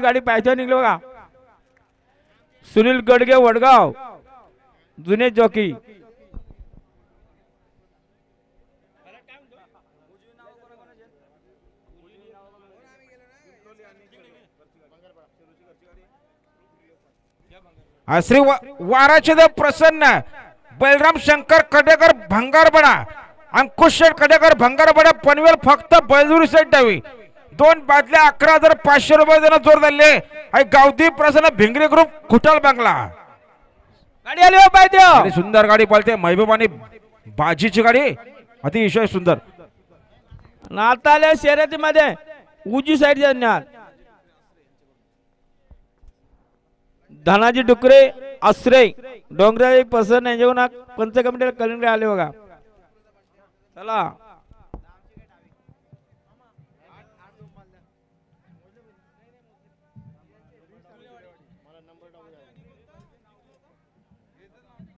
गाडी पाहिजे निघलो बघा. सुनील गडगे वडगाव. जुने जॉकी. श्री वाराचे प्रसन्न. बलराम शंकर कडेकर भंगारबडा. अंकुश शेठ कडेकर भंगारबडा पनवेल फक्त बैजुरी सेट द्यावी दोन बादल्या अकरा हजार पाचशे रुपये देणं जोर धरले. आणि गावदी प्रसन्न भिंगरी ग्रुप खुटाल बांगला? गाडी आली हो पाहिजे आणि सुंदर गाडी पळते महबूब आणि बाजीची गाडी अतिशय सुंदर. आले शर्यतीमध्ये. उजी साईड जाणार धनाजी डुकरे आश्रय डोंगराई पसंत यांच्याकडून पंच कमिटीला कलिंगडे आले बघा. चला. Gracias.